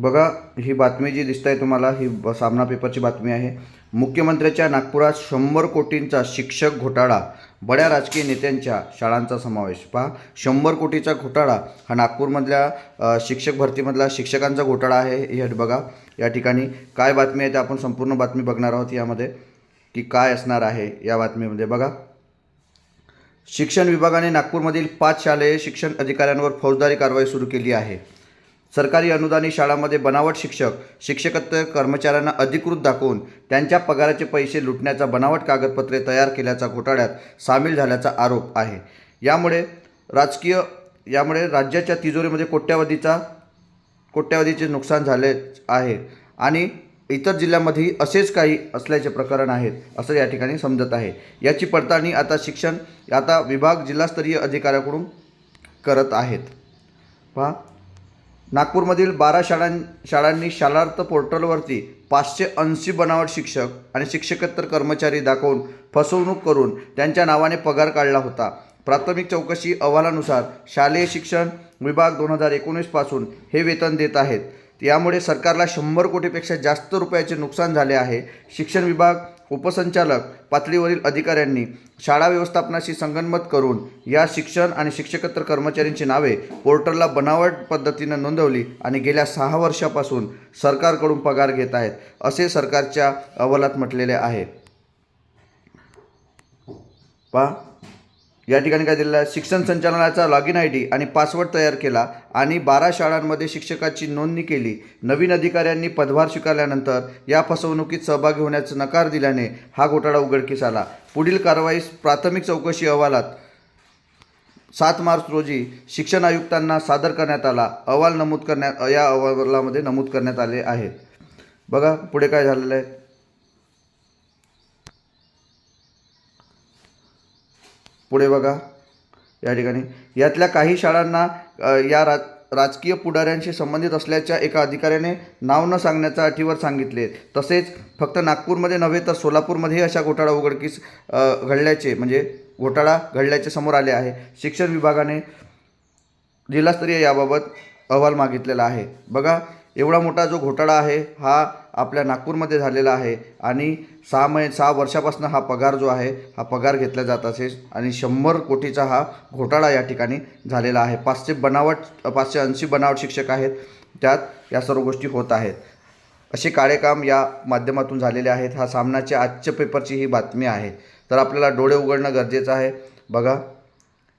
बघा ही बातमी जी दिसत आहे तुम्हाला ही ब- सामना पेपरची बातमी आहे. मुख्यमंत्र्याच्या नागपुरात शंभर कोटींचा शिक्षक घोटाळा. बड्या राजकीय नेत्यांच्या शाळांचा समावेश. पहा शंभर कोटीचा घोटाळा हा नागपूरमधल्या शिक्षक भरतीमधला शिक्षकांचा घोटाळा आहे हे बघा या ठिकाणी. काय बातमी आहे ते आपण संपूर्ण बातमी बघणार आहोत यामध्ये की काय असणार आहे या बातमीमध्ये. बघा शिक्षण विभागाने नागपूरमधील पाच शालेय शिक्षण अधिकाऱ्यांवर फौजदारी कारवाई सुरू केली आहे. सरकारी अनुदानी शाळांमध्ये बनावट शिक्षक शिक्षकत्व कर्मचाऱ्यांना अधिकृत दाखवून त्यांच्या पगाराचे पैसे लुटण्याचा बनावट कागदपत्रे तयार केल्याचा घोटाळ्यात सामील झाल्याचा आरोप आहे. यामुळे राजकीय यामुळे राज्याच्या तिजोरीमध्ये कोट्यावधीचा कोट्यावधीचे नुकसान झाले आहे आणि इतर जिल्ह्यामध्येही असेच काही असल्याचे प्रकरण आहेत असं या ठिकाणी समजत आहे. याची पडताळणी आता शिक्षण आता विभाग जिल्हास्तरीय अधिकाऱ्याकडून करत आहेत. पहा नागपूरमधील बारा शाळां शाळांनी शालार्थ पोर्टलवरती पाचशे ऐंशी बनावट शिक्षक आणि शिक्षकेतर कर्मचारी दाखवून फसवणूक करून त्यांच्या नावाने पगार काढला होता. प्राथमिक चौकशी अहवालानुसार शालेय शिक्षण विभाग दोन हजार एकोणीसपासून हे वेतन देत आहेत. यामुळे सरकारला शंभर कोटीपेक्षा जास्त रुपयाचे नुकसान झाले आहे. शिक्षण विभाग उपसंचालक पातळीवरील अधिकाऱ्यांनी शाळा व्यवस्थापनाशी संगनमत करून या शिक्षण आणि शिक्षकत्र कर्मचाऱ्यांची नावे पोर्टलला बनावट पद्धतीनं नोंदवली आणि गेल्या सहा वर्षापासून सरकारकडून पगार घेत आहेत असे सरकारच्या अहवालात म्हटलेले आहे. पा या ठिकाणी काय दिलेलं आहे? शिक्षण संचालनाचा लॉगिन आय डी आणि पासवर्ड तयार केला आणि बारा शाळांमध्ये शिक्षकाची नोंदणी केली. नवीन अधिकाऱ्यांनी पदभार स्वीकारल्यानंतर या फसवणुकीत सहभागी होण्याचा नकार दिल्याने हा घोटाळा उघडकीस आला. पुढील कारवाईस प्राथमिक चौकशी अहवालात सात मार्च रोजी शिक्षण आयुक्तांना सादर करण्यात आला. अहवाल नमूद करण्यात या अहवालामध्ये नमूद करण्यात आले आहेत. बघा पुढे काय झालेलं आहे. पुढे बघा. या ठिकाणी. यातल्या काही शाळांना या रा राजकीय पुढाऱ्यांशी संबंधित असल्याच्या एका अधिकाऱ्याने नाव न सांगण्याच्या अटीवर सांगितले. तसेच फक्त नागपूरमध्ये नव्हे तर सोलापूरमध्येही अशा घोटाळा उघडकीस घडल्याचे म्हणजे घोटाळा घडल्याचे समोर आले आहे. शिक्षण विभागाने जिल्हास्तरीय याबाबत अहवाल मागितलेला आहे. बघा. एवढा मोठा जो घोटाळा आहे हा आपल्या नागपूरमध्ये झालेला आहे आणि सहा मै सहा वर्षापासून हा पगार जो आहे हा पगार घेतला जात असे आणि शंभर कोटीचा हा घोटाळा या ठिकाणी झालेला आहे. पाचशे बनावट पाचशे ऐंशी बनावट शिक्षक आहेत. त्यात या सर्व गोष्टी होत आहेत. असे काळे काम या माध्यमातून झालेले आहेत. हा सामनाच्या आजच्या पेपरची ही बातमी आहे. तर आपल्याला डोळे उघडणं गरजेचं आहे. बघा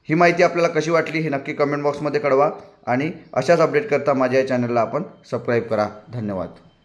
ही माहिती आपल्याला कशी वाटली हे नक्की कमेंट बॉक्समध्ये कळवा आणि अशाच अपडेट करता माझ्या या चॅनलला आपण सबस्क्राईब करा. धन्यवाद.